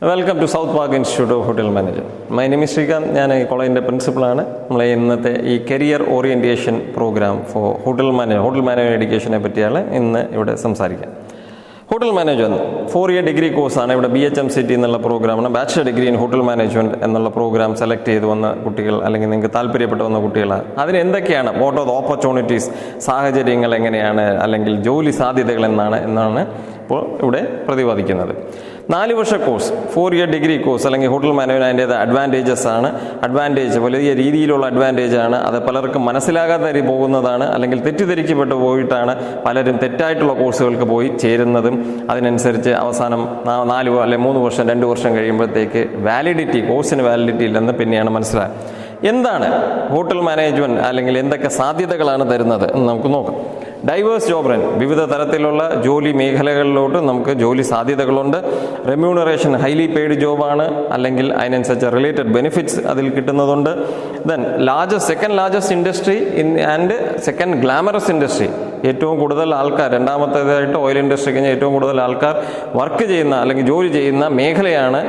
Welcome to South Park Institute of Hotel manager my name Srikanth ഞാൻ ഈ കോളേജിന്റെ പ്രിൻസിപ്പളാണ് നമ്മളെ ഇന്നത്തെ ഈ career orientation program for hotel manage hotel management എഡ്യൂക്കേഷനെ പറ്റിയാണ് ഇന്ന് ഇവിടെ സംസാരിക്കാം hotel management four year degree കോഴ്സാണ് ഇവിടെ B H M C T എന്നുള്ള പ്രോഗ്രാമാണ് bachelor degree in hotel management എന്നുള്ള പ്രോഗ്രാം സെലക്ട് ചെയ്ത് വന്ന കുട്ടികൾ അല്ലെങ്കിൽ നിങ്ങൾക്ക് താല്പര്യപ്പെട്ട് വന്ന കുട്ടികളാണ്. അതിന് എന്തൊക്കെയാണ്? വാട്ട് ഓഫ് ഓപ്പർച്യൂണിറ്റീസ് സാഹചര്യങ്ങൾ എങ്ങനെയാണ്? അല്ലെങ്കിൽ ജോലി സാധ്യതകൾ എന്നാണ് എന്നാണ് ഇപ്പോൾ ഇവിടെ പ്രതിപാദിക്കുന്നത്. നാല് വർഷ course four year degree course അല്ലെങ്കിൽ ഹോട്ടൽ മാനേജ്മെന്റ് അതിന്റേത് അഡ്വാന്റേജസ് ആണ്. അഡ്വാന്റേജ് വലിയ രീതിയിലുള്ള അഡ്വാന്റേജ് ആണ്. അത് പലർക്കും മനസ്സിലാകാതെ പോകുന്നതാണ് അല്ലെങ്കിൽ തെറ്റിദ്ധരിക്കപ്പെട്ടു പോയിട്ടാണ് പലരും തെറ്റായിട്ടുള്ള കോഴ്സുകൾക്ക് പോയി ചേരുന്നതും. അതിനനുസരിച്ച് അവസാനം നാല് അല്ലെ മൂന്ന് വർഷം രണ്ട് വർഷം കഴിയുമ്പോഴത്തേക്ക് വാലിഡിറ്റി കോഴ്സിന് വാലിഡിറ്റി ഇല്ലെന്ന് പിന്നെയാണ് മനസ്സിലായത് എന്താണ് ഹോട്ടൽ മാനേജ്മെന്റ് അല്ലെങ്കിൽ എന്തൊക്കെ സാധ്യതകളാണ് തരുന്നത് എന്ന് നമുക്ക് നോക്കാം. ഡൈവേഴ്സ് ജോബ് റൻ വിവിധ തരത്തിലുള്ള ജോലി മേഖലകളിലോട്ട് നമുക്ക് ജോലി സാധ്യതകളുണ്ട്. റെമ്യൂണറേഷൻ ഹൈലി പെയ്ഡ് ജോബാണ്. അല്ലെങ്കിൽ അതിനനുസരിച്ച് റിലേറ്റഡ് ബെനിഫിറ്റ്സ് അതിൽ കിട്ടുന്നതുണ്ട്. Then largest second largest industry in and second glamorous industry ഏറ്റവും കൂടുതൽ ആൾക്കാർ രണ്ടാമത്തേതായിട്ട് ഓയിൽ ഇൻഡസ്ട്രി കഴിഞ്ഞാൽ ഏറ്റവും കൂടുതൽ ആൾക്കാർ വർക്ക് ചെയ്യുന്ന അല്ലെങ്കിൽ ജോലി ചെയ്യുന്ന മേഖലയാണ്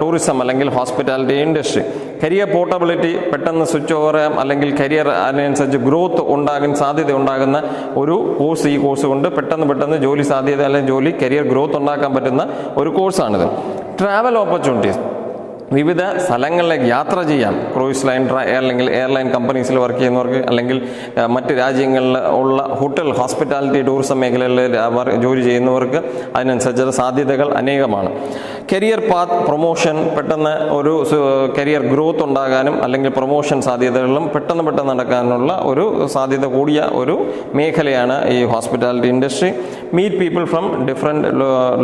ടൂറിസം അല്ലെങ്കിൽ ഹോസ്പിറ്റാലിറ്റി ഇൻഡസ്ട്രി കരിയർ പോർട്ടബിലിറ്റി പെട്ടെന്ന് സ്വിച്ച് ഓവർ അല്ലെങ്കിൽ കരിയർ അതിനനുസരിച്ച് ഗ്രോത്ത് ഉണ്ടാകാൻ സാധ്യത ഉണ്ടാകുന്ന ഒരു കോഴ്സ് ഈ കോഴ്സ് കൊണ്ട് പെട്ടെന്ന് പെട്ടെന്ന് ജോലി സാധ്യത അല്ലെങ്കിൽ ജോലി കരിയർ ഗ്രോത്ത് ഉണ്ടാക്കാൻ പറ്റുന്ന ഒരു കോഴ്സാണിത് ട്രാവൽ ഓപ്പർച്യൂണിറ്റീസ് വിവിധ സ്ഥലങ്ങളിലേക്ക് യാത്ര ചെയ്യാം ക്രൂയിസ് ലൈൻ അല്ലെങ്കിൽ എയർലൈൻ കമ്പനീസിൽ വർക്ക് ചെയ്യുന്നവർക്ക് അല്ലെങ്കിൽ മറ്റ് രാജ്യങ്ങളിൽ ഉള്ള ഹോട്ടൽ ഹോസ്പിറ്റാലിറ്റി ടൂറിസം അവർ ജോലി ചെയ്യുന്നവർക്ക് അതിനനുസരിച്ച് സാധ്യതകൾ അനേകമാണ്. കരിയർ പാത്ത് പ്രൊമോഷൻ പെട്ടെന്ന് ഒരു കരിയർ ഗ്രോത്ത് ഉണ്ടാകാനും അല്ലെങ്കിൽ പ്രൊമോഷൻ സാധ്യതകളിലും പെട്ടെന്ന് പെട്ടെന്ന് നടക്കാനുള്ള ഒരു സാധ്യത കൂടിയ ഒരു മേഖലയാണ് ഈ hospitality industry. Meet people from different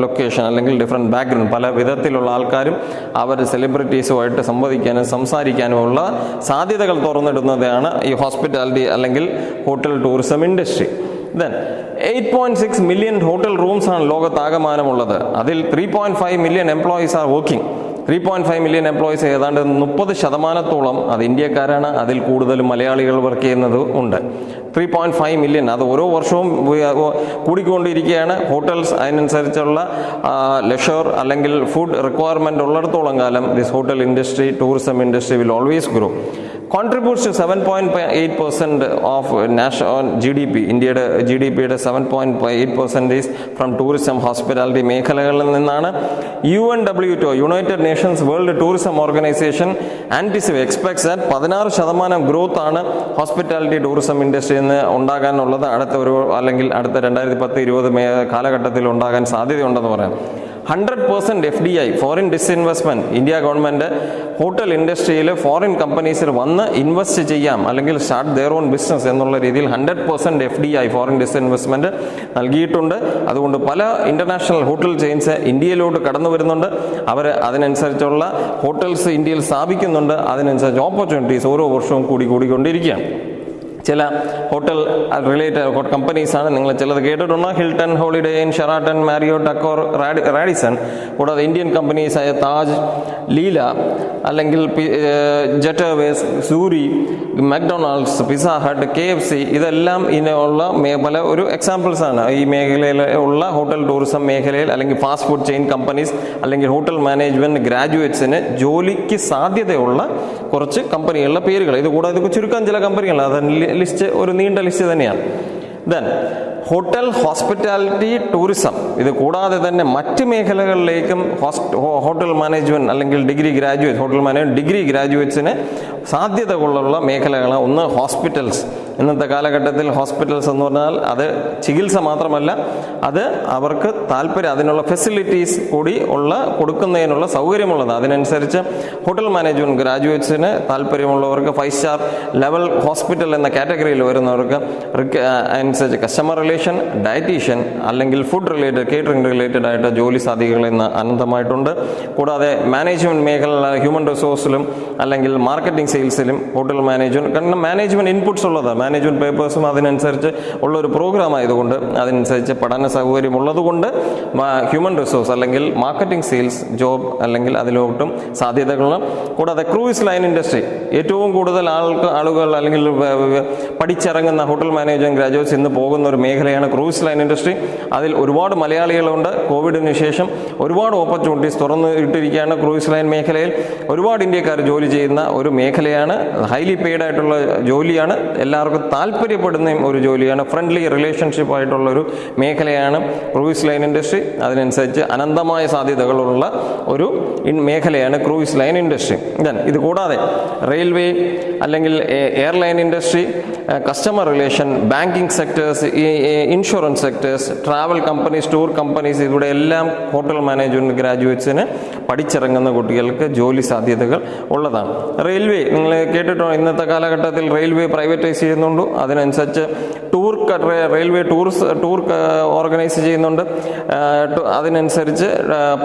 location അല്ലെങ്കിൽ ഡിഫറെന്റ് ബാക്ക്ഗ്രൗണ്ട്. പല വിധത്തിലുള്ള ആൾക്കാരും അവർ സെലിബ്രിറ്റീസുമായിട്ട് സംവദിക്കാനും സംസാരിക്കാനുമുള്ള സാധ്യതകൾ തുറന്നിടുന്നതാണ് ഈ ഹോസ്പിറ്റാലിറ്റി അല്ലെങ്കിൽ hotel tourism industry then eight point six million hotel rooms ആണ് ലോകത്താകമാനമുള്ളത്. അതിൽ three point five million employees are working three point five million employees ഏതാണ്ട് മുപ്പത് ശതമാനത്തോളം അത് ഇന്ത്യക്കാരാണ്. അതിൽ കൂടുതലും മലയാളികൾ വർക്ക് ചെയ്യുന്നത് ഉണ്ട്. ത്രീ പോയിന്റ് ഫൈവ് മില്യൺ അത് ഓരോ വർഷവും കൂടിക്കൊണ്ടിരിക്കുകയാണ്. ഹോട്ടൽസ് അതിനനുസരിച്ചുള്ള ലഷർ അല്ലെങ്കിൽ ഫുഡ് റിക്വയർമെന്റ് ഉള്ളിടത്തോളം കാലം this hotel industry tourism industry will always grow contributes to seven point eight percent of national G D P ഇന്ത്യയുടെ ജി ഡി പിയുടെ seven point eight percentage from tourism hospitality മേഖലകളിൽ നിന്നാണ്. U N W to United Nations World Tourism Organization ആന്റിസിവ് expects that പതിനാറ് ശതമാനം growth ആണ് hospitality tourism ഇൻഡസ്ട്രിയിൽ നിന്ന് ഉണ്ടാകാനുള്ളത്. അടുത്ത ഒരു അല്ലെങ്കിൽ അടുത്ത രണ്ടായിരത്തി പത്ത് ഇരുപത് കാലഘട്ടത്തിൽ ഉണ്ടാകാൻ സാധ്യതയുണ്ടെന്ന് പറയാം. Hundred percent F D I foreign disinvestment India government hotel ഇൻഡസ്ട്രിയിൽ ഫോറിൻ കമ്പനീസിൽ വന്ന് ഇൻവെസ്റ്റ് ചെയ്യാം അല്ലെങ്കിൽ സ്റ്റാർട്ട് ദെയർ ഓൺ ബിസിനസ് എന്നുള്ള രീതിയിൽ hundred percent F D I foreign disinvestment നൽകിയിട്ടുണ്ട്. അതുകൊണ്ട് പല ഇന്റർനാഷണൽ ഹോട്ടൽ ചെയിൻസ് ഇന്ത്യയിലോട്ട് കടന്നു വരുന്നുണ്ട്. അവർ അതിനനുസരിച്ചുള്ള ഹോട്ടൽസ് ഇന്ത്യയിൽ സ്ഥാപിക്കുന്നുണ്ട്. അതിനനുസരിച്ച് ഓപ്പർച്യൂണിറ്റീസ് ഓരോ വർഷവും കൂടി കൂടിക്കൊണ്ടിരിക്കുകയാണ്. ചില ഹോട്ടൽ റിലേറ്റഡ് കമ്പനീസ് ആണ്. നിങ്ങൾ ചിലത് കേട്ടിട്ടുണ്ട്? Hilton Holiday Inn Sheraton Marriott Accor Radisson കൂടാതെ ഇന്ത്യൻ കമ്പനീസ് ആയ താജ് ലീല അല്ലെങ്കിൽ Jet Airways Suri McDonald's Pizza Hut K F C ഇതെല്ലാം ഇതിനുള്ള പല ഒരു എക്സാമ്പിൾസ് ആണ്. ഈ മേഖലയിൽ ഉള്ള ഹോട്ടൽ ടൂറിസം മേഖലയിൽ അല്ലെങ്കിൽ ഫാസ്റ്റ് ഫുഡ് ചെയിൻ കമ്പനീസ് അല്ലെങ്കിൽ ഹോട്ടൽ മാനേജ്മെന്റ് ഗ്രാജുവേറ്റ്സിന് ജോലിക്ക് സാധ്യതയുള്ള കുറച്ച് കമ്പനികളുടെ പേരുകൾ. ഇത് കൂടാതെ ചുരുക്കം ചില കമ്പനികൾ അത് ലിസ്റ്റ് ഒരു നീണ്ട ലിസ്റ്റ് തന്നെയാണ്. ദെൻ ഹോട്ടൽ ഹോസ്പിറ്റാലിറ്റി ടൂറിസം ഇത് കൂടാതെ തന്നെ മറ്റ് മേഖലകളിലേക്കും ഹോട്ടൽ മാനേജ്മെന്റ് അല്ലെങ്കിൽ degree graduate hotel management degree ഗ്രാജുവേറ്റ്സിന് സാധ്യതകളുള്ള മേഖലകളാണ് ഒന്ന് ഹോസ്പിറ്റൽസ് ഇന്നത്തെ കാലഘട്ടത്തിൽ ഹോസ്പിറ്റൽസ് എന്ന് പറഞ്ഞാൽ അത് ചികിത്സ മാത്രമല്ല അത് അവർക്ക് താല്പര്യം അതിനുള്ള ഫെസിലിറ്റീസ് കൂടി ഉള്ള കൊടുക്കുന്നതിനുള്ള സൗകര്യമുള്ളത്. അതിനനുസരിച്ച് ഹോട്ടൽ മാനേജ്മെന്റ് ഗ്രാജുവേറ്റ്സിന് താല്പര്യമുള്ളവർക്ക് ഫൈവ് സ്റ്റാർ ലെവൽ ഹോസ്പിറ്റൽ എന്ന കാറ്റഗറിയിൽ വരുന്നവർക്ക് അനുസരിച്ച് കസ്റ്റമർ റിലേഷൻ ഡയറ്റീഷ്യൻ അല്ലെങ്കിൽ ഫുഡ് റിലേറ്റഡ് കേറ്ററിംഗ് റിലേറ്റഡ് ആയിട്ട് ജോലി സാധ്യതകൾ ഇന്ന് അനന്തമായിട്ടുണ്ട്. കൂടാതെ മാനേജ്മെന്റ് മേഖല ഹ്യൂമൻ റിസോഴ്സിലും അല്ലെങ്കിൽ മാർക്കറ്റിംഗ് സെയിൽസിലും ഹോട്ടൽ മാനേജ്മെന്റ് കാരണം മാനേജ്മെന്റ് ഇൻപുട്സ് ഉള്ളത് മാനേജ്മെന്റ് പേപ്പേഴ്സും അതിനനുസരിച്ച് ഉള്ള ഒരു പ്രോഗ്രാം ആയതുകൊണ്ട് അതിനനുസരിച്ച് പഠന സൗകര്യം ഉള്ളതുകൊണ്ട് ഹ്യൂമൻ റിസോഴ്സ് അല്ലെങ്കിൽ മാർക്കറ്റിംഗ് സെയിൽസ് ജോബ് അല്ലെങ്കിൽ അതിലോട്ടും സാധ്യതകളും കൂടാതെ ക്രൂയിസ് ലൈൻ ഇൻഡസ്ട്രി ഏറ്റവും കൂടുതൽ ആൾക്ക് ആളുകൾ അല്ലെങ്കിൽ പഠിച്ചിറങ്ങുന്ന ഹോട്ടൽ മാനേജ്മെന്റ് ഗ്രാജുവേറ്റ്സ് ഇന്ന് പോകുന്ന ഒരു മേഖലയാണ് ക്രൂയിസ് ലൈൻ ഇൻഡസ്ട്രി അതിൽ ഒരുപാട് മലയാളികളുണ്ട്. കോവിഡിന് ശേഷം ഒരുപാട് ഓപ്പർച്യൂണിറ്റീസ് തുറന്നു ഇട്ടിരിക്കുകയാണ് ക്രൂയിസ് ലൈൻ മേഖലയിൽ. ഒരുപാട് ഇന്ത്യക്കാർ ജോലി ചെയ്യുന്ന ഒരു മേഖലയാണ്. ഹൈലി പെയ്ഡ് ആയിട്ടുള്ള ജോലിയാണ്. എല്ലാവർക്കും താല്പര്യപ്പെടുന്ന ഒരു ജോലിയാണ്. ഫ്രണ്ട്ലി റിലേഷൻഷിപ്പ് ആയിട്ടുള്ള ഒരു മേഖലയാണ് ക്രൂയിസ് ലൈൻ ഇൻഡസ്ട്രി അതിനനുസരിച്ച് അനന്തമായ സാധ്യതകളുള്ള ഒരു മേഖലയാണ് ക്രൂയിസ് ലൈൻ ഇൻഡസ്ട്രി ദൻ ഇത് കൂടാതെ റെയിൽവേ അല്ലെങ്കിൽ airline industry customer relation banking sectors insurance sectors travel companies tour companies ഇവിടെ എല്ലാം ഹോട്ടൽ മാനേജ്മെന്റ് ഗ്രാജുവേറ്റ്സിന് പഠിച്ചിറങ്ങുന്ന കുട്ടികൾക്ക് ജോലി സാധ്യതകൾ ഉള്ളതാണ്. റെയിൽവേ നിങ്ങൾ കേട്ടിട്ടോ? ഇന്നത്തെ കാലഘട്ടത്തിൽ റെയിൽവേ പ്രൈവറ്റൈസ് ചെയ്യുന്നുണ്ട്. അതിനനുസരിച്ച് tour railway tours tour organise ചെയ്യുന്നുണ്ട്. അതിനനുസരിച്ച്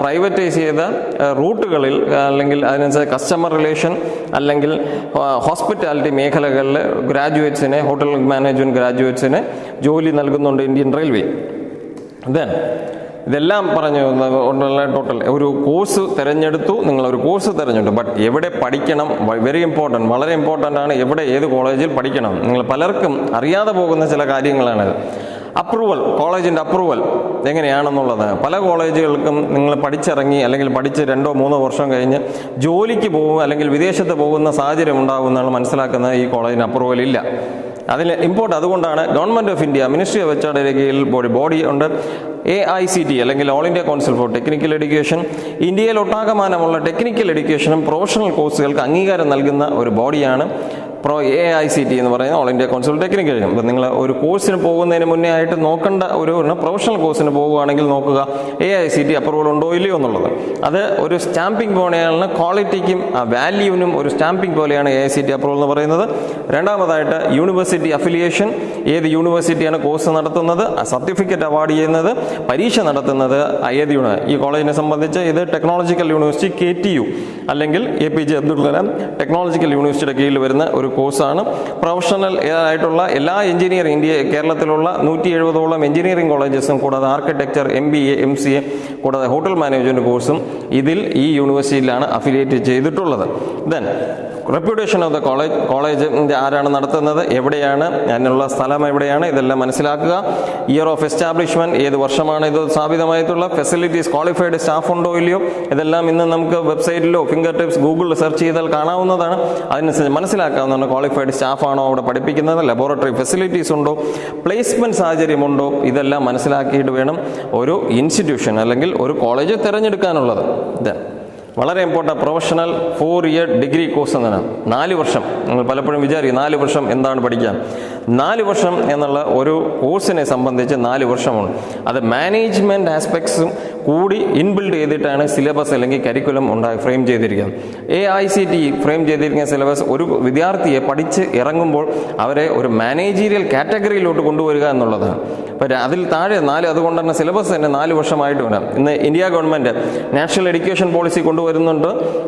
പ്രൈവറ്റൈസ് ചെയ്ത റൂട്ടുകളിൽ അല്ലെങ്കിൽ അതിനനുസരിച്ച് കസ്റ്റമർ റിലേഷൻ അല്ലെങ്കിൽ ഹോസ്പിറ്റാലിറ്റി മേഖലകളിൽ ഗ്രാജുവേറ്റ്സിനെ ഹോട്ടൽ മാനേജ്മെന്റ് ഗ്രാജുവേറ്റ്സിന് ജോലി നൽകുന്നുണ്ട് ഇന്ത്യൻ റെയിൽവേ ദെൻ ഇതെല്ലാം പറഞ്ഞു ടോട്ടൽ ഒരു കോഴ്സ് തിരഞ്ഞെടുത്തു. നിങ്ങൾ ഒരു കോഴ്സ് തിരഞ്ഞെടുത്തു. ബട്ട് എവിടെ പഠിക്കണം? വെരി ഇമ്പോർട്ടന്റ് വളരെ ഇമ്പോർട്ടന്റ് ആണ്. എവിടെ ഏത് കോളേജിൽ പഠിക്കണം? നിങ്ങൾ പലർക്കും അറിയാതെ പോകുന്ന ചില കാര്യങ്ങളാണ്. അപ്രൂവൽ കോളേജിന്റെ അപ്രൂവൽ എങ്ങനെയാണെന്നുള്ളത്? പല കോളേജുകൾക്കും നിങ്ങൾ പഠിച്ചിറങ്ങി അല്ലെങ്കിൽ പഠിച്ച് രണ്ടോ മൂന്നോ വർഷം കഴിഞ്ഞ് ജോലിക്ക് പോകും അല്ലെങ്കിൽ വിദേശത്ത് പോകുന്ന സാഹചര്യം ഉണ്ടാകുമെന്നാണ് മനസ്സിലാക്കുന്നത്. ഈ കോളേജിന് അപ്രൂവൽ ഇല്ല. അതിൽ ഇമ്പോർട്ട് അതുകൊണ്ടാണ് government of India ministry of H കീഴിൽ ബോഡി ബോഡി ഉണ്ട്. എ ഐ സി ടി അല്ലെങ്കിൽ All India Council for Technical Education ഇന്ത്യയിൽ ഒട്ടാകമാനമുള്ള ടെക്നിക്കൽ എഡ്യൂക്കേഷനും പ്രൊഫഷണൽ കോഴ്സുകൾക്ക് അംഗീകാരം നൽകുന്ന ഒരു ബോഡിയാണ് pro A I C T എന്ന് പറയുന്ന ഓൾ ഇന്ത്യ കൗൺസിൽ ടെക്നിക്കൽ അപ്പം നിങ്ങൾ ഒരു കോഴ്സിന് പോകുന്നതിന് മുന്നേ ആയിട്ട് നോക്കേണ്ട ഒരു പ്രൊഫഷണൽ കോഴ്സിന് പോകുകയാണെങ്കിൽ നോക്കുക A I C T approval ഉണ്ടോ ഇല്ലയോ എന്നുള്ളത്. അത് ഒരു സ്റ്റാമ്പിംഗ് പോലെയാണ് ക്വാളിറ്റിക്കും ആ വാല്യൂവിനും ഒരു സ്റ്റാമ്പിംഗ് പോലെയാണ് A I C T approval എന്ന് പറയുന്നത്. രണ്ടാമതായിട്ട് യൂണിവേഴ്സിറ്റി അഫിലിയേഷൻ ഏത് യൂണിവേഴ്സിറ്റിയാണ് കോഴ്സ് നടത്തുന്നത് സർട്ടിഫിക്കറ്റ് അവാർഡ് ചെയ്യുന്നത് പരീക്ഷ നടത്തുന്നത് ഏത് യൂണി ഈ കോളേജിനെ സംബന്ധിച്ച് ഇത് technological university K T U അല്ലെങ്കിൽ A P J Abdul Kalam technological യൂണിവേഴ്സിറ്റിയുടെ കീഴിൽ വരുന്ന ഒരു കോഴ്സാണ്. പ്രൊഫഷണൽ ആയിട്ടുള്ള എല്ലാ എഞ്ചിനീയറിംഗ് ഇന്ത്യ കേരളത്തിലുള്ള നൂറ്റി എഴുപതോളം എഞ്ചിനീയറിംഗ് കോളേജസും കൂടാതെ architecture M B A M C A കൂടാതെ ഹോട്ടൽ മാനേജ്മെന്റ് കോഴ്സും ഇതിൽ ഈ യൂണിവേഴ്സിറ്റിയിലാണ് അഫിലിയേറ്റ് ചെയ്തിട്ടുള്ളത്. Then reputation of the college college ആരാണ് നടത്തുന്നത്? എവിടെയാണ്? അതിനുള്ള സ്ഥലം എവിടെയാണ്? ഇതെല്ലാം മനസ്സിലാക്കുക. ഇയർ ഓഫ് എസ്റ്റാബ്ലിഷ്മെന്റ് ഏത് വർഷമാണ് ഇത് സ്ഥാപിതമായിട്ടുള്ള? ഫെസിലിറ്റീസ് ക്വാളിഫൈഡ് സ്റ്റാഫ് ഉണ്ടോ ഇല്ലയോ? ഇതെല്ലാം ഇന്ന് നമുക്ക് വെബ്സൈറ്റിലോ ഫിംഗർ ടിപ്സ് ഗൂഗിളിൽ സെർച്ച് ചെയ്താൽ കാണാവുന്നതാണ്. അതിനനുസരിച്ച് മനസ്സിലാക്കാവുന്നതാണ് ക്വാളിഫൈഡ് സ്റ്റാഫ് ആണോ അവിടെ പഠിപ്പിക്കുന്നത്? ലബോറട്ടറി ഫെസിലിറ്റീസ് ഉണ്ടോ? പ്ലേസ്മെന്റ് സാഹചര്യമുണ്ടോ ഇതെല്ലാം മനസ്സിലാക്കിയിട്ട് വേണം ഒരു ഇൻസ്റ്റിറ്റ്യൂഷൻ അല്ലെങ്കിൽ ഒരു കോളേജ് തിരഞ്ഞെടുക്കാനുള്ളത്. ഇത് വളരെ important professional four year degree course എന്നാണ്. നാല് വർഷം. നിങ്ങൾ പലപ്പോഴും വിചാരിക്കും നാല് വർഷം എന്താണ് പഠിക്കാൻ. നാല് വർഷം എന്നുള്ള ഒരു കോഴ്സിനെ സംബന്ധിച്ച് നാല് വർഷമാണ്. അത് മാനേജ്മെന്റ് ആസ്പെക്ട്സും കൂടി ഇൻബിൽഡ് ചെയ്തിട്ടാണ് സിലബസ് അല്ലെങ്കിൽ കരിക്കുലം ഉണ്ടായി ഫ്രെയിം ചെയ്തിരിക്കുന്നത്. A I C T frame ചെയ്തിരിക്കുന്ന സിലബസ് ഒരു വിദ്യാർത്ഥിയെ പഠിച്ച് ഇറങ്ങുമ്പോൾ അവരെ ഒരു മാനേജീരിയൽ കാറ്റഗറിയിലോട്ട് കൊണ്ടുവരിക എന്നുള്ളതാണ്. അപ്പോൾ അതിൽ താഴെ നാല് അതുകൊണ്ട് തന്നെ സിലബസ് തന്നെ നാല് വർഷമായിട്ട് വരാം. ഇന്ന് India government national education policy കൊണ്ടുവരുന്നുണ്ട്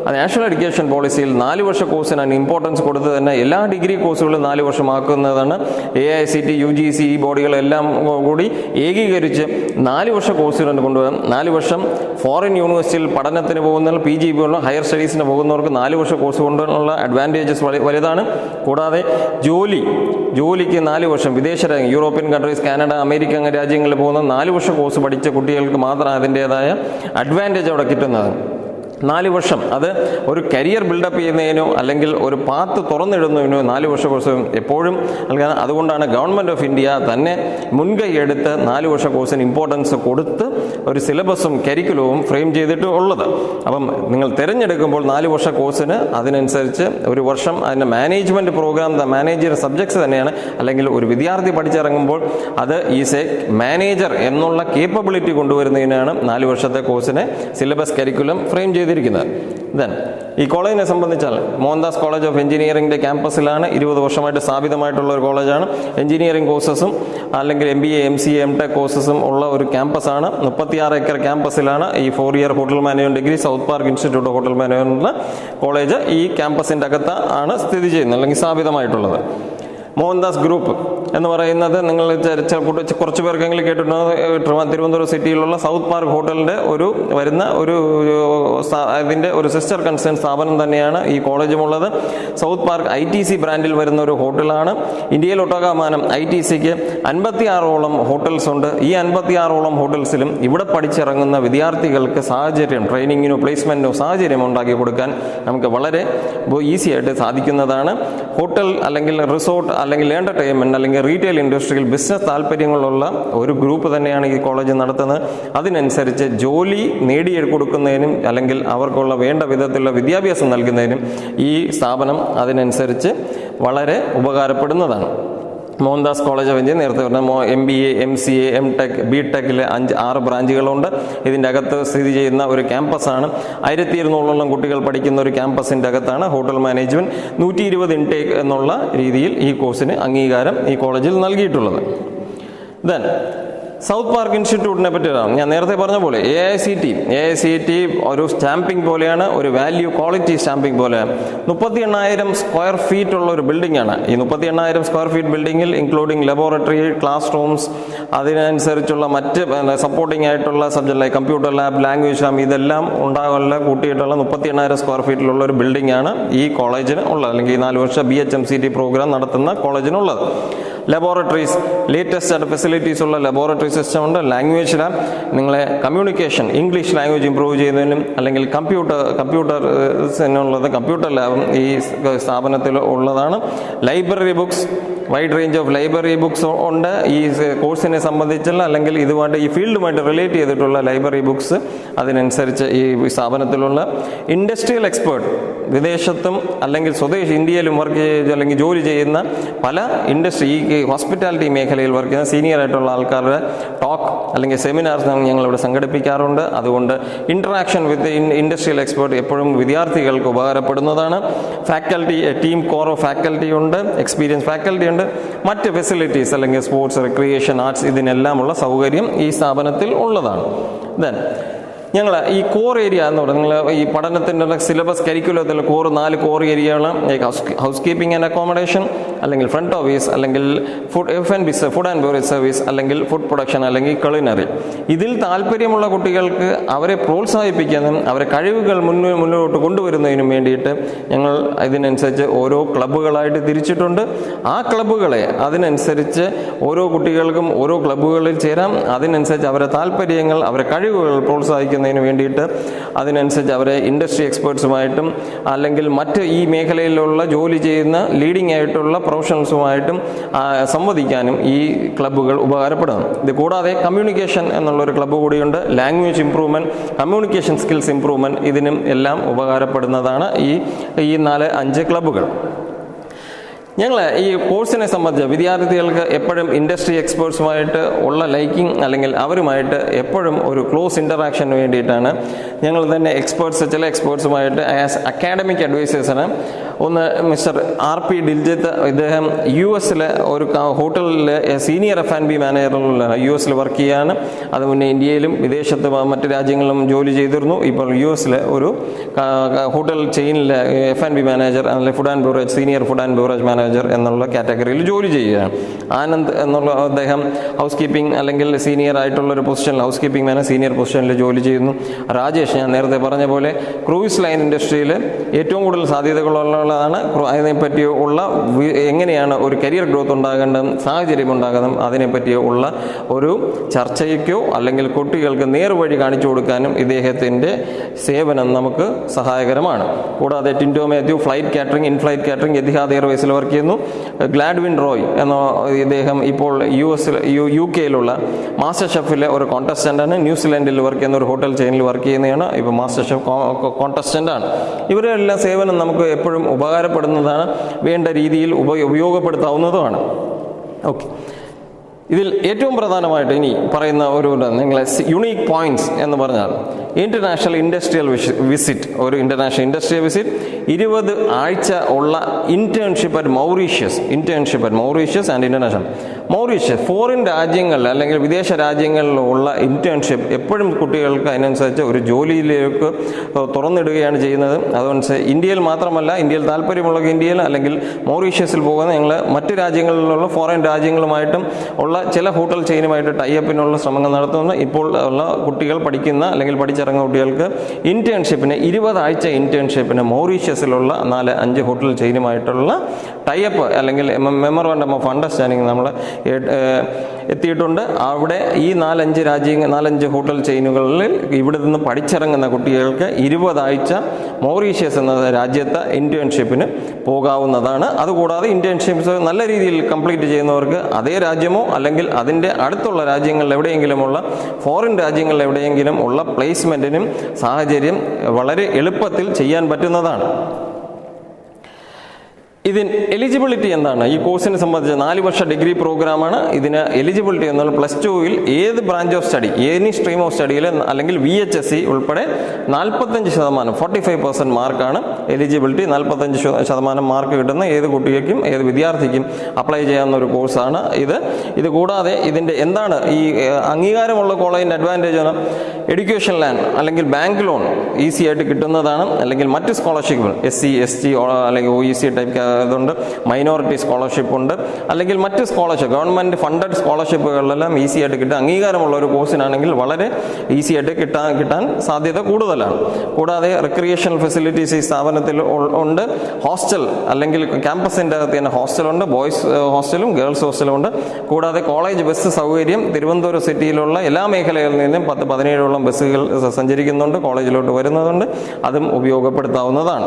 ആ നാഷണൽ എഡ്യൂക്കേഷൻ പോളിസിയിൽ നാല് വർഷ കോഴ്സിനാണ് ഇമ്പോർട്ടൻസ് കൊടുത്ത് തന്നെ എല്ലാ ഡിഗ്രി കോഴ്സുകളും നാല് വർഷമാക്കുന്നതാണ്. A I C T U G C ഈ ബോഡികളെല്ലാം കൂടി ഏകീകരിച്ച് നാല് വർഷ കോഴ്സുകൾ കൊണ്ടുവരാം. നാല് വർഷം ഫോറിൻ യൂണിവേഴ്സിറ്റിയിൽ പഠനത്തിന് പോകുന്ന പി ജി പോലുള്ള ഹയർ സ്റ്റഡീസിന് പോകുന്നവർക്ക് നാല് വർഷ കോഴ്സ് കൊണ്ടുള്ള അഡ്വാന്റേജസ് വലുതാണ്. കൂടാതെ ജോലി ജോലിക്ക് നാല് വർഷം വിദേശ യൂറോപ്യൻ കൺട്രീസ് കാനഡ അമേരിക്ക രാജ്യങ്ങളിൽ പോകുന്ന നാല് വർഷ കോഴ്സ് പഠിച്ച കുട്ടികൾക്ക് മാത്രം അതിന്റേതായ അഡ്വാന്റേജ് അവിടെ കിട്ടുന്നത് നാല് വർഷം. അത് ഒരു കരിയർ ബിൽഡപ്പ് ചെയ്യുന്നതിനോ അല്ലെങ്കിൽ ഒരു പാത്ത് തുറന്നിടുന്നതിനോ നാല് വർഷ കോഴ്സും എപ്പോഴും നൽകാൻ. അതുകൊണ്ടാണ് ഗവൺമെന്റ് ഓഫ് ഇന്ത്യ തന്നെ മുൻകൈ എടുത്ത് നാല് വർഷ കോഴ്സിന് ഇമ്പോർട്ടൻസ് കൊടുത്ത് ഒരു സിലബസും കരിക്കുലവും ഫ്രെയിം ചെയ്തിട്ട് ഉള്ളത്. അപ്പം നിങ്ങൾ തിരഞ്ഞെടുക്കുമ്പോൾ നാല് വർഷ കോഴ്സിന് അതിനനുസരിച്ച് ഒരു വർഷം അതിന്റെ മാനേജ്മെന്റ് പ്രോഗ്രാം മാനേജർ സബ്ജക്ട്സ് തന്നെയാണ്. അല്ലെങ്കിൽ ഒരു വിദ്യാർത്ഥി പഠിച്ചിറങ്ങുമ്പോൾ അത് ഈസ് എ മാനേജർ എന്നുള്ള കേപ്പബിലിറ്റി കൊണ്ടുവരുന്നതിനാണ് നാല് വർഷത്തെ കോഴ്സിനെ സിലബസ് കരിക്കുലം ഫ്രെയിം ചെയ്തിരിക്കുന്നത്. ദെൻ ഈ കോളേജിനെ സംബന്ധിച്ചാൽ മോഹൻദാസ് കോളേജ് ഓഫ് എഞ്ചിനീയറിംഗിന്റെ ക്യാമ്പസിലാണ് ഇരുപത് വർഷമായിട്ട് സ്ഥാപിതമായിട്ടുള്ള ഒരു കോളേജാണ്. എഞ്ചിനീയറിംഗ് കോഴ്സസും അല്ലെങ്കിൽ M B A M C M tech കോഴ്സസും ഉള്ള ഒരു ക്യാമ്പസാണ്. മുപ്പത്തിയാറ് ഏക്കർ ക്യാമ്പസിലാണ് ഈ four year hotel management degree South Park institute of hotel management college ഈ ക്യാമ്പസിന്റെ അകത്ത് ആണ് സ്ഥിതി ചെയ്യുന്നത് അല്ലെങ്കിൽ സ്ഥാപിതമായിട്ടുള്ളത്. മോഹൻദാസ് ഗ്രൂപ്പ് എന്ന് പറയുന്നത് നിങ്ങൾ കുറച്ച് പേർക്കെങ്കിലും കേട്ടിട്ടുണ്ടോ? തിരുവനന്തപുരം സിറ്റിയിലുള്ള സൗത്ത് പാർക്ക് ഹോട്ടലിന്റെ ഒരു വരുന്ന ഒരു അതിന്റെ ഒരു സിസ്റ്റർ കൺസേൺ സ്ഥാപനം തന്നെയാണ് ഈ കോളേജും ഉള്ളത്. South Park I T C ബ്രാൻഡിൽ വരുന്ന ഒരു ഹോട്ടലാണ്. ഇന്ത്യയിൽ ഇന്ത്യയിലൊട്ടാകമാനം ഐ ടി സിക്ക് അൻപത്തി ആറോളം ഹോട്ടൽസ് ഉണ്ട്. ഈ അൻപത്തി ആറോളം ഹോട്ടൽസിലും ഇവിടെ പഠിച്ചിറങ്ങുന്ന വിദ്യാർത്ഥികൾക്ക് സാഹചര്യം ട്രെയിനിങ്ങിനോ പ്ലേസ്മെന്റിനോ സാഹചര്യം ഉണ്ടാക്കി കൊടുക്കാൻ നമുക്ക് വളരെ ഈസി ആയിട്ട് സാധിക്കുന്നതാണ്. ഹോട്ടൽ അല്ലെങ്കിൽ റിസോർട്ട് അല്ലെങ്കിൽ എന്റർടൈൻമെന്റ് അല്ലെങ്കിൽ റീറ്റെയിൽ ഇൻഡസ്ട്രിയിൽ ബിസിനസ് താല്പര്യങ്ങളുള്ള ഒരു ഗ്രൂപ്പ് തന്നെയാണ് ഈ കോളേജ് നടത്തുന്നത്. അതിനനുസരിച്ച് ജോലി നേടിയെടുക്കുന്നതിനും അല്ലെങ്കിൽ അവർക്കുള്ള വേണ്ട വിധത്തിലുള്ള വിദ്യാഭ്യാസം നൽകുന്നതിനും ഈ സ്ഥാപനം അതിനനുസരിച്ച് വളരെ ഉപകാരപ്പെടുന്നതാണ്. മോഹൻദാസ് കോളേജ് ഓഫ് എഞ്ചിനീയർ നേരത്തെ പറഞ്ഞ M B A M C A M tech B ടെക്കിൽ അഞ്ച് ആറ് ബ്രാഞ്ചുകളുണ്ട്. ഇതിന്റെ അകത്ത് സ്ഥിതി ചെയ്യുന്ന ഒരു ക്യാമ്പസാണ്. ആയിരത്തി ഇരുന്നൂറോളം കുട്ടികൾ പഠിക്കുന്ന ഒരു ക്യാമ്പസിന്റെ അകത്താണ് ഹോട്ടൽ മാനേജ്മെന്റ് നൂറ്റി ഇരുപത് ഇൻടേക്ക് എന്നുള്ള രീതിയിൽ ഈ കോഴ്സിന് അംഗീകാരം ഈ കോളേജിൽ നൽകിയിട്ടുള്ളത്. ദെൻ സൗത്ത് പാർക്ക് ഇൻസ്റ്റിറ്റ്യൂട്ടിനെ പറ്റിയതാണ് ഞാൻ നേരത്തെ പറഞ്ഞ പോലെ A I C T A I C T ഒരു സ്റ്റാമ്പിംഗ് പോലെയാണ് ഒരു വാല്യൂ ക്വാളിറ്റി സ്റ്റാമ്പിംഗ് പോലെ. മുപ്പത്തി എണ്ണായിരം സ്ക്വയർ ഫീറ്റ് ഉള്ള ഒരു ബിൽഡിംഗ് ആണ്. ഈ മുപ്പത്തി എണ്ണായിരം സ്ക്വയർ ഫീറ്റ് ബിൽഡിങ്ങിൽ ഇൻക്ലൂഡിംഗ് ലബോറട്ടറി ക്ലാസ് റൂംസ് അതിനനുസരിച്ചുള്ള മറ്റ് സപ്പോർട്ടിംഗ് ആയിട്ടുള്ള subject like computer lab language lab ഇതെല്ലാം ഉണ്ടാകാനുള്ള കൂട്ടിയിട്ടുള്ള മുപ്പത്തി എണ്ണായിരം സ്ക്വയർ ഫീറ്റിലുള്ള ഒരു ബിൽഡിംഗ് ആണ് ഈ കോളേജിന് ഉള്ളത്. അല്ലെങ്കിൽ ഈ നാല് വർഷം B H M C T program നടത്തുന്ന കോളേജിനുള്ളത് ലബോറട്ടറീസ് ലേറ്റസ്റ്റ് ആയിട്ട് ഫെസിലിറ്റീസ് ഉള്ള ലബോറട്ടറി സിസ്റ്റം ഉണ്ട്. ലാംഗ്വേജ് ലാബ് നിങ്ങളെ കമ്മ്യൂണിക്കേഷൻ ഇംഗ്ലീഷ് ലാംഗ്വേജ് ഇമ്പ്രൂവ് ചെയ്യുന്നതിനും അല്ലെങ്കിൽ കമ്പ്യൂട്ടർ കമ്പ്യൂട്ടർ ഉള്ളത് കമ്പ്യൂട്ടർ ലാബും ഈ സ്ഥാപനത്തിൽ ഉള്ളതാണ്. Library books wide range of library books ഉണ്ട്. ഈ കോഴ്സിനെ സംബന്ധിച്ചുള്ള അല്ലെങ്കിൽ ഇതുമായിട്ട് ഈ ഫീൽഡുമായിട്ട് റിലേറ്റ് ചെയ്തിട്ടുള്ള ലൈബ്രറി ബുക്സ് അതിനനുസരിച്ച് ഈ സ്ഥാപനത്തിലുള്ള ഇൻഡസ്ട്രിയൽ എക്സ്പേർട്ട് വിദേശത്തും അല്ലെങ്കിൽ സ്വദേശ ഇന്ത്യയിലും വർക്ക് ചെയ്ത് അല്ലെങ്കിൽ ജോലി ചെയ്യുന്ന പല ഇൻഡസ്ട്രി ഈ ഹോസ്പിറ്റാലിറ്റി മേഖലയിൽ വർക്ക് ചെയ്യുന്ന സീനിയർ ആയിട്ടുള്ള ആൾക്കാരുടെ ടോക്ക് അല്ലെങ്കിൽ സെമിനാർസ് ഞങ്ങൾ ഇവിടെ സംഘടിപ്പിക്കാറുണ്ട്. അതുകൊണ്ട് ഇൻട്രാക്ഷൻ വിത്ത് ഇൻഡസ്ട്രിയൽ എക്സ്പേർട്ട് എപ്പോഴും വിദ്യാർത്ഥികൾക്ക് ഉപകാരപ്പെടുന്നതാണ്. Faculty team core of faculty ഉണ്ട്. എക്സ്പീരിയൻസ് ഫാക്കൽറ്റി ഉണ്ട്. മറ്റ് ഫെസിലിറ്റീസ് അല്ലെങ്കിൽ സ്പോർട്സ് റിക്രിയേഷൻ ആർട്സ് ഇതിനെല്ലാമുള്ള സൗകര്യം ഈ സ്ഥാപനത്തിൽ ഉള്ളതാണ്. ദെൻ ഞങ്ങൾ ഈ കോർ ഏരിയ എന്ന് പറയുന്നത് നിങ്ങൾ ഈ പഠനത്തിന്റെ സിലബസ് കരിക്കുലത്തിൽ കോർ നാല് കോർ ഏരിയകൾ ഹൗസ് കീപ്പിംഗ് ആൻഡ് അക്കോമഡേഷൻ അല്ലെങ്കിൽ ഫ്രണ്ട് ഓഫീസ് അല്ലെങ്കിൽ food F and B's food and beverage service അല്ലെങ്കിൽ ഫുഡ് പ്രൊഡക്ഷൻ അല്ലെങ്കിൽ കളിനറി ഇതിൽ താല്പര്യമുള്ള കുട്ടികൾക്ക് അവരെ പ്രോത്സാഹിപ്പിക്കാനും അവരെ കഴിവുകൾ മുന്നോ മുന്നോട്ട് കൊണ്ടുവരുന്നതിനും വേണ്ടിയിട്ട് ഞങ്ങൾ ഇതിനനുസരിച്ച് ഓരോ ക്ലബ്ബുകളായിട്ട് തിരിച്ചിട്ടുണ്ട്. ആ ക്ലബ്ബുകളെ അതിനനുസരിച്ച് ഓരോ കുട്ടികൾക്കും ഓരോ ക്ലബ്ബുകളിൽ ചേരാം. അതിനനുസരിച്ച് അവരെ താല്പര്യങ്ങൾ അവരെ കഴിവുകൾ പ്രോത്സാഹിക്കുന്നതിന് വേണ്ടിയിട്ട് അതിനനുസരിച്ച് അവരെ ഇൻഡസ്ട്രി എക്സ്പേർട്സുമായിട്ടും അല്ലെങ്കിൽ മറ്റ് ഈ മേഖലയിലുള്ള ജോലി ചെയ്യുന്ന ലീഡിംഗ് ആയിട്ടുള്ള പ്രൊഫഷണൽസുമായിട്ടും സംവദിക്കാനും ഈ ക്ലബ്ബുകൾ ഉപകാരപ്പെടുന്നു. ഇത് കൂടാതെ കമ്മ്യൂണിക്കേഷൻ എന്നുള്ളൊരു ക്ലബ്ബ് കൂടിയുണ്ട്. Language improvement communication skills improvement ഇതിനും എല്ലാം ഉപകാരപ്പെടുന്നതാണ് ഈ ഈ നാല് അഞ്ച് ക്ലബ്ബുകൾ ഞങ്ങൾ ഈ കോഴ്സിനെ സംബന്ധിച്ച് വിദ്യാർത്ഥികൾക്ക് എപ്പോഴും ഇൻഡസ്ട്രി എക്സ്പേർട്സുമായിട്ട് ഉള്ള ലൈക്കിംഗ് അല്ലെങ്കിൽ അവരുമായിട്ട് എപ്പോഴും ഒരു ക്ലോസ് ഇന്ററാക്ഷന് വേണ്ടിയിട്ടാണ് ഞങ്ങൾ തന്നെ എക്സ്പേർട്സ് ചില എക്സ്പേർട്സുമായിട്ട് ആസ് അക്കാഡമിക് അഡ്വൈസേഴ്സിന് ഒന്ന് മിസ്റ്റർ ആർ പി ഡിൽജിത്ത് ഇദ്ദേഹം യു എസിലെ ഒരു ഹോട്ടലിലെ സീനിയർ എഫ് ആൻഡ് ബി മാനേജറിലാണ് യു എസിൽ വർക്ക് ചെയ്യാണ്. അത് മുന്നേ ഇന്ത്യയിലും വിദേശത്ത് മറ്റ് രാജ്യങ്ങളിലും ജോലി ചെയ്തിരുന്നു. ഇപ്പോൾ യു എസിലെ ഒരു ഹോട്ടൽ ചെയിനിലെ എഫ് ആൻഡ് ബി മാനേജർ അല്ലെങ്കിൽ food and beverage senior food and beverage manager എന്നുള്ള കാറ്റഗറിയിൽ ജോലി ചെയ്യുകയാണ് ആനന്ദ് എന്നുള്ള അദ്ദേഹം ഹൗസ് കീപ്പിംഗ് അല്ലെങ്കിൽ സീനിയർ ആയിട്ടുള്ള ഒരു പൊസിഷനിൽ ഹൗസ് കീപ്പിംഗ് മാനേജർ സീനിയർ പൊസിഷനിൽ ജോലി ചെയ്യുന്നു. രാജേഷ് ഞാൻ നേരത്തെ പറഞ്ഞ പോലെ ക്രൂയിസ് ലൈൻ ഇൻഡസ്ട്രിയിൽ ഏറ്റവും കൂടുതൽ സാധ്യതകളുള്ളതാണ്. അതിനെപ്പറ്റി ഉള്ള എങ്ങനെയാണ് ഒരു കരിയർ ഗ്രോത്ത് ഉണ്ടാകേണ്ടതും സാഹചര്യം ഉണ്ടാകുന്നതും അതിനെപ്പറ്റി ഉള്ള ഒരു ചർച്ചയ്ക്കോ അല്ലെങ്കിൽ കുട്ടികൾക്ക് നേർവഴി കാണിച്ചു കൊടുക്കാനും ഇദ്ദേഹത്തിന്റെ സേവനം നമുക്ക് സഹായകരമാണ്. കൂടാതെ Tindo Mathew flight catering in flight catering Etihad എയർവേസിൽ work ചെയ്യുന്നു. ഗ്ലാഡ്വിൻ റോയ് എന്ന ഇദ്ദേഹം ഇപ്പോൾ യു എസിൽ യു യു കെയിലുള്ള മാസ്റ്റർ ഷെഫിലെ ഒരു കോണ്ടസ്റ്റന്റ് ന്യൂസിലൻഡിൽ വർക്ക് ചെയ്യുന്ന ഒരു ഹോട്ടൽ ചെയിനിൽ വർക്ക് ചെയ്യുന്നതാണ് ഇപ്പോൾ മാസ്റ്റർ ഷെഫ് കോണ്ടസ്റ്റന്റ് ഇവരെല്ലാം സേവനം നമുക്ക് എപ്പോഴും ഉപകാരപ്പെടുന്നതാണ്. വേണ്ട രീതിയിൽ ഉപ ഉപയോഗപ്പെടുത്താവുന്നതുമാണ്. ഓക്കെ ഇതിൽ ഏറ്റവും പ്രധാനമായിട്ട് ഇനി പറയുന്ന ഒരു നിങ്ങളെ യുണീക്ക് പോയിന്റ്സ് എന്ന് പറഞ്ഞാൽ ഇന്റർനാഷണൽ ഇൻഡസ്ട്രിയൽ വിസിറ്റ് ഒരു ഇന്റർനാഷണൽ ഇൻഡസ്ട്രിയൽ വിസിറ്റ് ഇരുപത് ആഴ്ച ഉള്ള internship at Mauritius internship at Mauritius and international Mauritius foreign രാജ്യങ്ങളിൽ അല്ലെങ്കിൽ വിദേശ രാജ്യങ്ങളിലുള്ള ഇന്റേൺഷിപ്പ് എപ്പോഴും കുട്ടികൾക്ക് അതിനനുസരിച്ച് ഒരു ജോലിയിലേക്ക് തുറന്നിടുകയാണ് ചെയ്യുന്നത്. അതുകൊണ്ട് ഇന്ത്യയിൽ മാത്രമല്ല ഇന്ത്യയിൽ താല്പര്യമുള്ള ഇന്ത്യയിൽ അല്ലെങ്കിൽ മൗറീഷ്യസിൽ പോകുന്ന ഞങ്ങൾ മറ്റ് രാജ്യങ്ങളിലുള്ള ഫോറിൻ രാജ്യങ്ങളുമായിട്ടും ഉള്ള ചില ഹോട്ടൽ ചെയിനുമായിട്ട് ടൈപ്പിനുള്ള ശ്രമങ്ങൾ നടത്തുന്നു. ഇപ്പോൾ ഉള്ള കുട്ടികൾ പഠിക്കുന്ന അല്ലെങ്കിൽ പഠിച്ചിറങ്ങുന്ന കുട്ടികൾക്ക് ഇന്റേൺഷിപ്പിന് ഇരുപതാഴ്ച ഇന്റേൺഷിപ്പിന് മൗറീഷ്യസിലുള്ള നാല് അഞ്ച് ഹോട്ടൽ ചെയിനുമായിട്ടുള്ള ടൈപ്പ് അല്ലെങ്കിൽ മെമ്മോറണ്ടം ഓഫ് അണ്ടർസ്റ്റാൻഡിങ് നമ്മൾ എത്തിയിട്ടുണ്ട്. അവിടെ ഈ നാലഞ്ച് രാജ്യങ്ങൾ നാലഞ്ച് ഹോട്ടൽ ചെയിനുകളിൽ ഇവിടെ നിന്ന് പഠിച്ചിറങ്ങുന്ന കുട്ടികൾക്ക് ഇരുപതാഴ്ച മൗറീഷ്യസ് എന്ന രാജ്യത്തെ ഇന്റേൺഷിപ്പിന് പോകാവുന്നതാണ്. അതുകൂടാതെ ഇന്റേൺഷിപ്സ് നല്ല രീതിയിൽ കംപ്ലീറ്റ് ചെയ്യുന്നവർക്ക് അതേ രാജ്യമോ അല്ലെങ്കിൽ അതിന്റെ അടുത്തുള്ള രാജ്യങ്ങളിൽ എവിടെയെങ്കിലുമുള്ള ഫോറിൻ രാജ്യങ്ങളിൽ എവിടെയെങ്കിലും ഉള്ള പ്ലേസ്മെന്റിനും സാഹചര്യം വളരെ എളുപ്പത്തിൽ ചെയ്യാൻ പറ്റുന്നതാണ്. ഇതിന് എലിജിബിലിറ്റി എന്താണ്? ഈ കോഴ്സിനെ സംബന്ധിച്ച് നാല് വർഷ ഡിഗ്രി പ്രോഗ്രാമാണ് ഇതിന് എലിജിബിലിറ്റി എന്നുള്ള പ്ലസ് ടുവിൽ ഏത് branch of study any stream of സ്റ്റഡിയിൽ അല്ലെങ്കിൽ വി എച്ച് എസ് സി ഉൾപ്പെടെ നാൽപ്പത്തഞ്ച് ശതമാനം ഫോർട്ടി ഫൈവ് പെർസെന്റ് മാർക്കാണ് എലിജിബിലിറ്റി നാൽപ്പത്തഞ്ച് ശത- ശതമാനം മാർക്ക് കിട്ടുന്ന ഏത് കുട്ടിക്കും ഏത് വിദ്യാർത്ഥിക്കും അപ്ലൈ ചെയ്യാവുന്ന ഒരു കോഴ്സാണ് ഇത്. ഇത് കൂടാതെ ഇതിന്റെ എന്താണ് ഈ അംഗീകാരമുള്ള കോളേജിന്റെ അഡ്വാന്റേജ് ആണ്? എഡ്യൂക്കേഷൻ ലാൻ അല്ലെങ്കിൽ ബാങ്ക് ലോൺ ഈസി ആയിട്ട് കിട്ടുന്നതാണ്. അല്ലെങ്കിൽ മറ്റ് സ്കോളർഷിപ്പുകൾ എസ് സി എസ് ടി അല്ലെങ്കിൽ ഒ ഇ സി ടൈപ്പ് ഇതുണ്ട്. മൈനോറിറ്റി സ്കോളർഷിപ്പ് ഉണ്ട്. അല്ലെങ്കിൽ മറ്റ് സ്കോളർഷിപ്പ് ഗവൺമെന്റ് ഫണ്ടഡ് സ്കോളർഷിപ്പുകളിലെല്ലാം ഈസി ആയിട്ട് കിട്ടുക അംഗീകാരമുള്ള ഒരു കോഴ്സിനാണെങ്കിൽ വളരെ ഈസി ആയിട്ട് കിട്ടാൻ കിട്ടാൻ സാധ്യത കൂടുതലാണ്. കൂടാതെ റിക്രിയേഷണൽ ഫെസിലിറ്റീസ് ഈ സ്ഥാപനത്തിൽ ഉണ്ട്. ഹോസ്റ്റൽ അല്ലെങ്കിൽ ക്യാമ്പസിന്റെ അകത്ത് തന്നെ ഹോസ്റ്റലുണ്ട് ബോയ്സ് ഹോസ്റ്റലും ഗേൾസ് ഹോസ്റ്റലും ഉണ്ട്. കൂടാതെ കോളേജ് ബസ് സൗകര്യം തിരുവനന്തപുരം സിറ്റിയിലുള്ള എല്ലാ മേഖലകളിൽ നിന്നും പത്ത് പതിനേഴോളം ബസ്സുകൾ സ- സഞ്ചരിക്കുന്നുണ്ട് കോളേജിലോട്ട് വരുന്നതുണ്ട് അതും ഉപയോഗപ്പെടുത്താവുന്നതാണ്.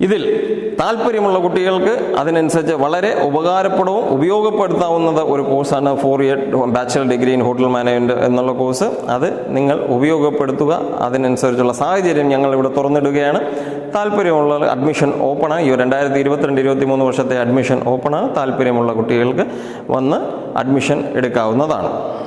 ഇതിൽ താല്പര്യമുള്ള കുട്ടികൾക്ക് അതിനനുസരിച്ച് വളരെ ഉപകാരപ്രദവും ഉപയോഗപ്പെടുത്താവുന്നത് ഒരു കോഴ്സാണ് four year bachelor degree in hotel management എന്നുള്ള കോഴ്സ്. അത് നിങ്ങൾ ഉപയോഗപ്പെടുത്തുക. അതിനനുസരിച്ചുള്ള സാഹചര്യം ഞങ്ങൾ ഇവിടെ തുറന്നിടുകയാണ്. താല്പര്യമുള്ള അഡ്മിഷൻ ഓപ്പണാണ് ഈ രണ്ടായിരത്തി ഇരുപത്തിരണ്ട് ഇരുപത്തി മൂന്ന് വർഷത്തെ അഡ്മിഷൻ ഓപ്പണാണ് താല്പര്യമുള്ള കുട്ടികൾക്ക് വന്ന് അഡ്മിഷൻ എടുക്കാവുന്നതാണ്.